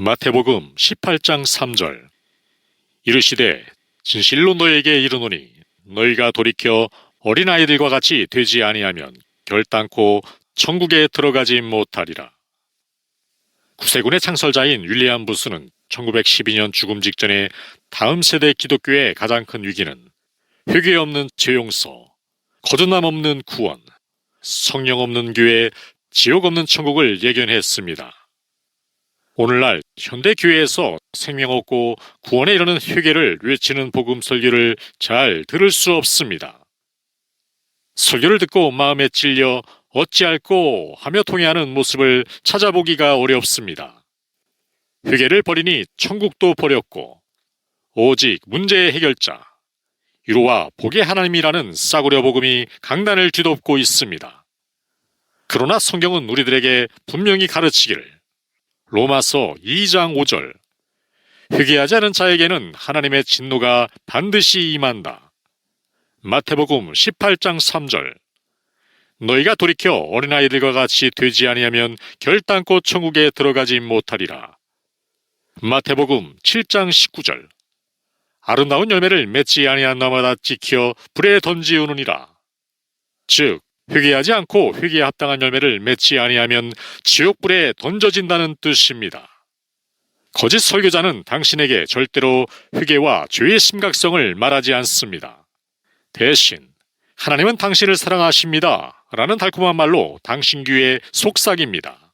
마태복음 18장 3절 이르시되 진실로 너에게 이르노니 너희가 돌이켜 어린아이들과 같이 되지 아니하면 결단코 천국에 들어가지 못하리라. 구세군의 창설자인 윌리엄 부스는 1912년 죽음 직전에 다음 세대 기독교의 가장 큰 위기는 회개 없는 죄용서, 거듭남 없는 구원, 성령 없는 교회, 지옥 없는 천국을 예견했습니다. 오늘날 현대 교회에서 생명 없고 구원에 이르는 회개를 외치는 복음 설교를 잘 들을 수 없습니다. 설교를 듣고 마음에 찔려 어찌할꼬 하며 통해하는 모습을 찾아보기가 어렵습니다. 회개를 버리니 천국도 버렸고 오직 문제의 해결자 유로와 복의 하나님이라는 싸구려 복음이 강단을 뒤덮고 있습니다. 그러나 성경은 우리들에게 분명히 가르치기를 로마서 2장 5절 회개하지 않은 자에게는 하나님의 진노가 반드시 임한다. 마태복음 18장 3절 너희가 돌이켜 어린아이들과 같이 되지 아니하면 결단코 천국에 들어가지 못하리라. 마태복음 7장 19절 아름다운 열매를 맺지 아니한 나마다 지켜 불에 던지우느니라. 즉 회개하지 않고 회개에 합당한 열매를 맺지 아니하면 지옥불에 던져진다는 뜻입니다. 거짓 설교자는 당신에게 절대로 회개와 죄의 심각성을 말하지 않습니다. 대신 하나님은 당신을 사랑하십니다. 라는 달콤한 말로 당신 귀에 속삭입니다.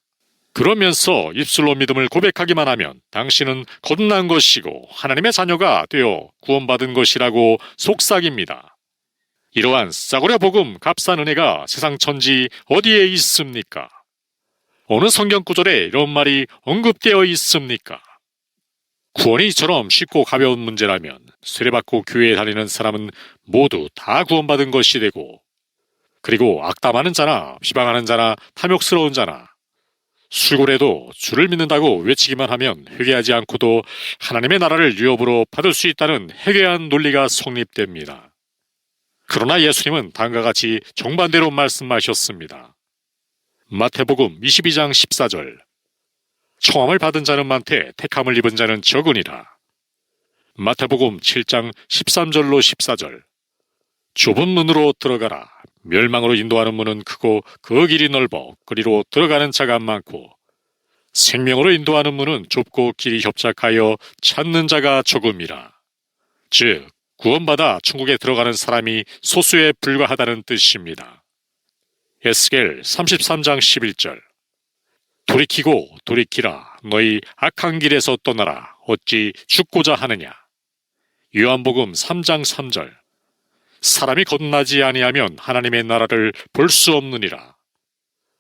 그러면서 입술로 믿음을 고백하기만 하면 당신은 거듭난 것이고 하나님의 자녀가 되어 구원받은 것이라고 속삭입니다. 이러한 싸구려 복음 값싼 은혜가 세상 천지 어디에 있습니까? 어느 성경 구절에 이런 말이 언급되어 있습니까? 구원이 이처럼 쉽고 가벼운 문제라면 세례받고 교회에 다니는 사람은 모두 다 구원받은 것이 되고 그리고 악담하는 자나 비방하는 자나 탐욕스러운 자나 술고래도 주를 믿는다고 외치기만 하면 회개하지 않고도 하나님의 나라를 유업으로 받을 수 있다는 해괴한 논리가 성립됩니다. 그러나 예수님은 다음과 같이 정반대로 말씀하셨습니다. 마태복음 22장 14절 청함을 받은 자는 많되 택함을 입은 자는 적으니라. 마태복음 7장 13절로 14절 좁은 문으로 들어가라. 멸망으로 인도하는 문은 크고 그 길이 넓어 그리로 들어가는 자가 많고 생명으로 인도하는 문은 좁고 길이 협착하여 찾는 자가 조금이라. 즉 구원받아 천국에 들어가는 사람이 소수에 불과하다는 뜻입니다. 에스겔 33장 11절. 돌이키고 돌이키라. 너희 악한 길에서 떠나라. 어찌 죽고자 하느냐? 요한복음 3장 3절. 사람이 거듭나지 아니하면 하나님의 나라를 볼 수 없느니라.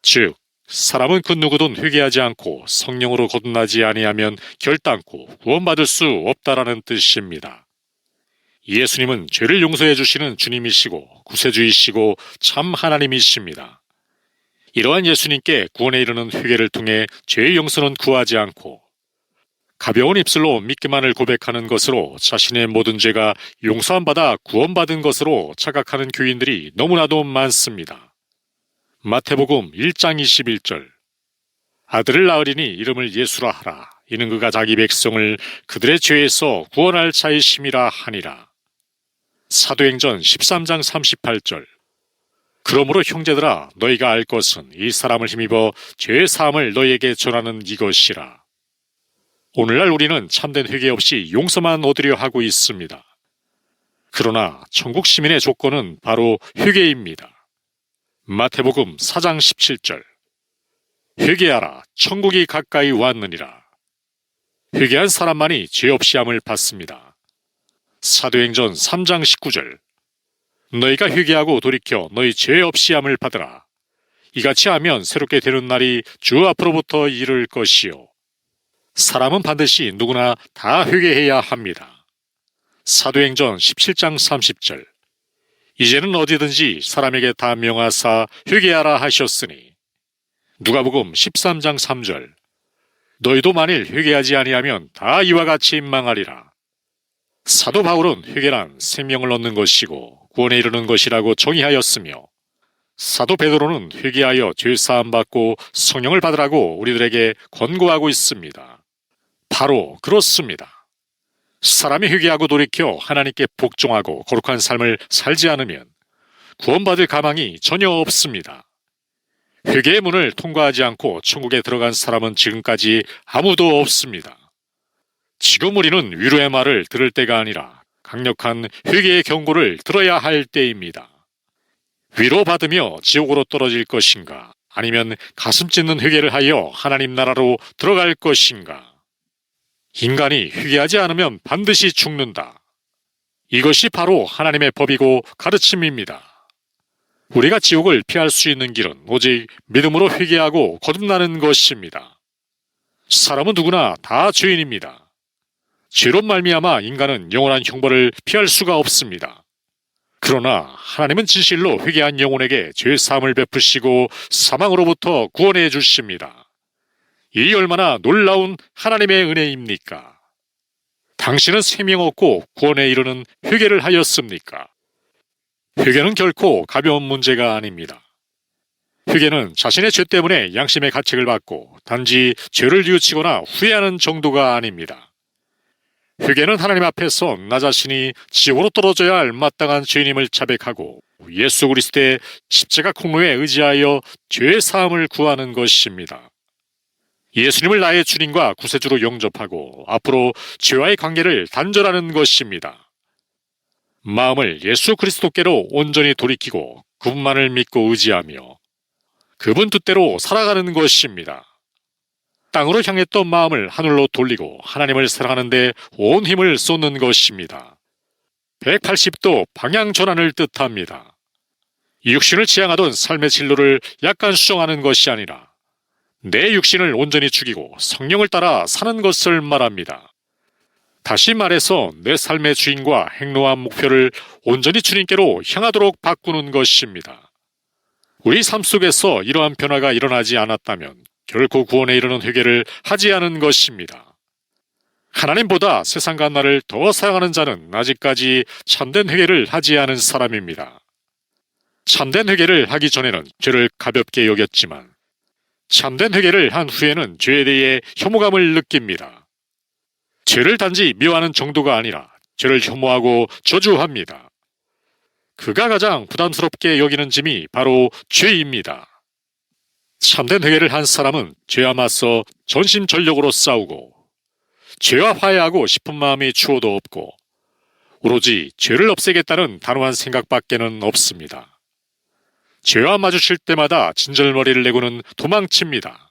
즉 사람은 그 누구든 회개하지 않고 성령으로 거듭나지 아니하면 결단코 구원받을 수 없다라는 뜻입니다. 예수님은 죄를 용서해 주시는 주님이시고 구세주이시고 참 하나님이십니다. 이러한 예수님께 구원에 이르는 회개를 통해 죄의 용서는 구하지 않고 가벼운 입술로 믿기만을 고백하는 것으로 자신의 모든 죄가 용서함 받아 구원받은 것으로 착각하는 교인들이 너무나도 많습니다. 마태복음 1장 21절 아들을 낳으리니 이름을 예수라 하라. 이는 그가 자기 백성을 그들의 죄에서 구원할 자이심이라 하니라. 사도행전 13장 38절 그러므로 형제들아 너희가 알 것은 이 사람을 힘입어 죄의 사함을 너희에게 전하는 이것이라. 오늘날 우리는 참된 회개 없이 용서만 얻으려 하고 있습니다. 그러나 천국 시민의 조건은 바로 회개입니다. 마태복음 4장 17절 회개하라 천국이 가까이 왔느니라. 회개한 사람만이 죄 없이 함을 받습니다. 사도행전 3장 19절 너희가 회개하고 돌이켜 너희 죄 없이 함을 받으라. 이같이 하면 새롭게 되는 날이 주 앞으로부터 이를 것이요. 사람은 반드시 누구나 다 회개해야 합니다. 사도행전 17장 30절 이제는 어디든지 사람에게 다 명하사 회개하라 하셨으니 누가복음 13장 3절 너희도 만일 회개하지 아니하면 다 이와 같이 망하리라. 사도 바울은 회개란 생명을 얻는 것이고 구원에 이르는 것이라고 정의하였으며 사도 베드로는 회개하여 죄 사함 받고 성령을 받으라고 우리들에게 권고하고 있습니다. 바로 그렇습니다. 사람이 회개하고 돌이켜 하나님께 복종하고 거룩한 삶을 살지 않으면 구원받을 가망이 전혀 없습니다. 회개의 문을 통과하지 않고 천국에 들어간 사람은 지금까지 아무도 없습니다. 지금 우리는 위로의 말을 들을 때가 아니라 강력한 회개의 경고를 들어야 할 때입니다. 위로받으며 지옥으로 떨어질 것인가? 아니면 가슴 찢는 회개를 하여 하나님 나라로 들어갈 것인가? 인간이 회개하지 않으면 반드시 죽는다. 이것이 바로 하나님의 법이고 가르침입니다. 우리가 지옥을 피할 수 있는 길은 오직 믿음으로 회개하고 거듭나는 것입니다. 사람은 누구나 다 죄인입니다. 죄로 말미암아 인간은 영원한 형벌을 피할 수가 없습니다. 그러나 하나님은 진실로 회개한 영혼에게 죄 사함을 베푸시고 사망으로부터 구원해 주십니다. 이 얼마나 놀라운 하나님의 은혜입니까? 당신은 생명 얻고 구원에 이르는 회개를 하였습니까? 회개는 결코 가벼운 문제가 아닙니다. 회개는 자신의 죄 때문에 양심의 가책을 받고 단지 죄를 뉘우치거나 후회하는 정도가 아닙니다. 회개는 하나님 앞에서 나 자신이 지옥으로 떨어져야 할 마땅한 죄인임을 자백하고 예수 그리스도의 십자가 공로에 의지하여 죄의 사함을 구하는 것입니다. 예수님을 나의 주님과 구세주로 영접하고 앞으로 죄와의 관계를 단절하는 것입니다. 마음을 예수 그리스도께로 온전히 돌이키고 그분만을 믿고 의지하며 그분 뜻대로 살아가는 것입니다. 땅으로 향했던 마음을 하늘로 돌리고 하나님을 사랑하는데 온 힘을 쏟는 것입니다. 180도 방향 전환을 뜻합니다. 육신을 지향하던 삶의 진로를 약간 수정하는 것이 아니라 내 육신을 온전히 죽이고 성령을 따라 사는 것을 말합니다. 다시 말해서 내 삶의 주인과 행로한 목표를 온전히 주님께로 향하도록 바꾸는 것입니다. 우리 삶 속에서 이러한 변화가 일어나지 않았다면 결코 구원에 이르는 회개를 하지 않은 것입니다. 하나님보다 세상과 나를 더 사랑하는 자는 아직까지 참된 회개를 하지 않은 사람입니다. 참된 회개를 하기 전에는 죄를 가볍게 여겼지만 참된 회개를 한 후에는 죄에 대해 혐오감을 느낍니다. 죄를 단지 미워하는 정도가 아니라 죄를 혐오하고 저주합니다. 그가 가장 부담스럽게 여기는 짐이 바로 죄입니다. 참된 회개를 한 사람은 죄와 맞서 전심전력으로 싸우고 죄와 화해하고 싶은 마음이 추호도 없고 오로지 죄를 없애겠다는 단호한 생각밖에는 없습니다. 죄와 마주칠 때마다 진절머리를 내고는 도망칩니다.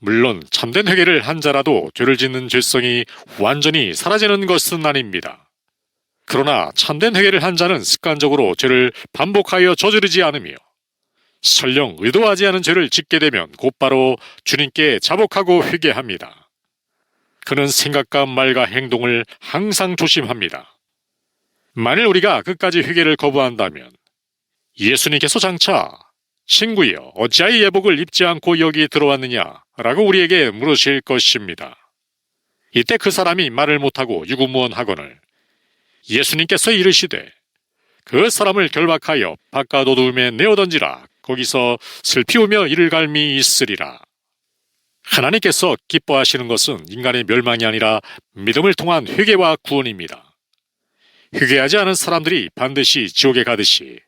물론 참된 회개를 한 자라도 죄를 짓는 죄성이 완전히 사라지는 것은 아닙니다. 그러나 참된 회개를 한 자는 습관적으로 죄를 반복하여 저지르지 않으며 설령 의도하지 않은 죄를 짓게 되면 곧바로 주님께 자복하고 회개합니다. 그는 생각과 말과 행동을 항상 조심합니다. 만일 우리가 끝까지 회개를 거부한다면 예수님께서 장차 친구여 어찌하여 예복을 입지 않고 여기 들어왔느냐 라고 우리에게 물으실 것입니다. 이때 그 사람이 말을 못하고 유구무원하거늘 예수님께서 이르시되 그 사람을 결박하여 바깥 어두움에 내어던지라 거기서 슬피 우며 이를 갈미 있으리라. 하나님께서 기뻐하시는 것은 인간의 멸망이 아니라 믿음을 통한 회개와 구원입니다. 회개하지 않은 사람들이 반드시 지옥에 가듯이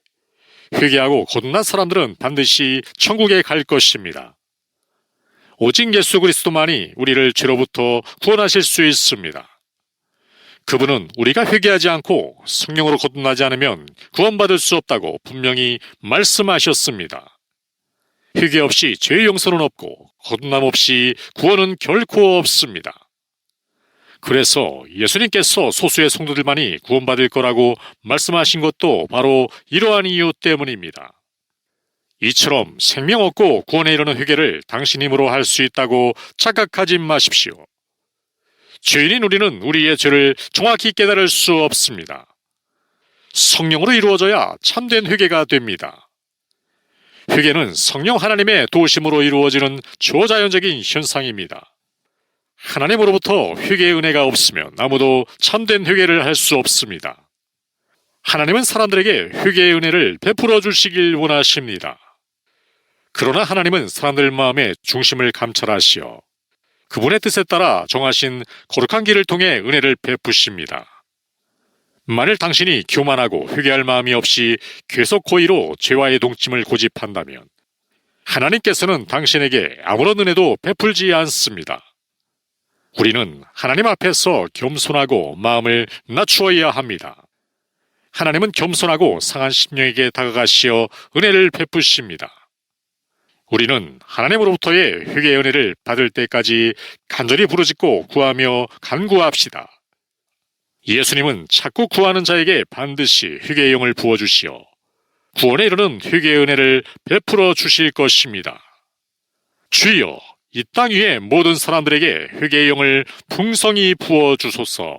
회개하고 거듭난 사람들은 반드시 천국에 갈 것입니다. 오직 예수 그리스도만이 우리를 죄로부터 구원하실 수 있습니다. 그분은 우리가 회개하지 않고 성령으로 거듭나지 않으면 구원받을 수 없다고 분명히 말씀하셨습니다. 회개 없이 죄의 용서는 없고 거듭남 없이 구원은 결코 없습니다. 그래서 예수님께서 소수의 성도들만이 구원받을 거라고 말씀하신 것도 바로 이러한 이유 때문입니다. 이처럼 생명 얻고 구원에 이르는 회개를 당신 힘으로 할 수 있다고 착각하지 마십시오. 죄인인 우리는 우리의 죄를 정확히 깨달을 수 없습니다. 성령으로 이루어져야 참된 회개가 됩니다. 회개는 성령 하나님의 도심으로 이루어지는 초자연적인 현상입니다. 하나님으로부터 회개의 은혜가 없으면 아무도 참된 회개를 할 수 없습니다. 하나님은 사람들에게 회개의 은혜를 베풀어 주시길 원하십니다. 그러나 하나님은 사람들 마음의 중심을 감찰하시어 그분의 뜻에 따라 정하신 거룩한 길을 통해 은혜를 베푸십니다. 만일 당신이 교만하고 회개할 마음이 없이 계속 고의로 죄와의 동침을 고집한다면 하나님께서는 당신에게 아무런 은혜도 베풀지 않습니다. 우리는 하나님 앞에서 겸손하고 마음을 낮추어야 합니다. 하나님은 겸손하고 상한 심령에게 다가가시어 은혜를 베푸십니다. 우리는 하나님으로부터의 회개의 은혜를 받을 때까지 간절히 부르짖고 구하며 간구합시다. 예수님은 자꾸 구하는 자에게 반드시 회개의 영을 부어주시어 구원에 이르는 회개의 은혜를 베풀어 주실 것입니다. 주여, 이 땅 위의 모든 사람들에게 회개의 영을 풍성히 부어 주소서.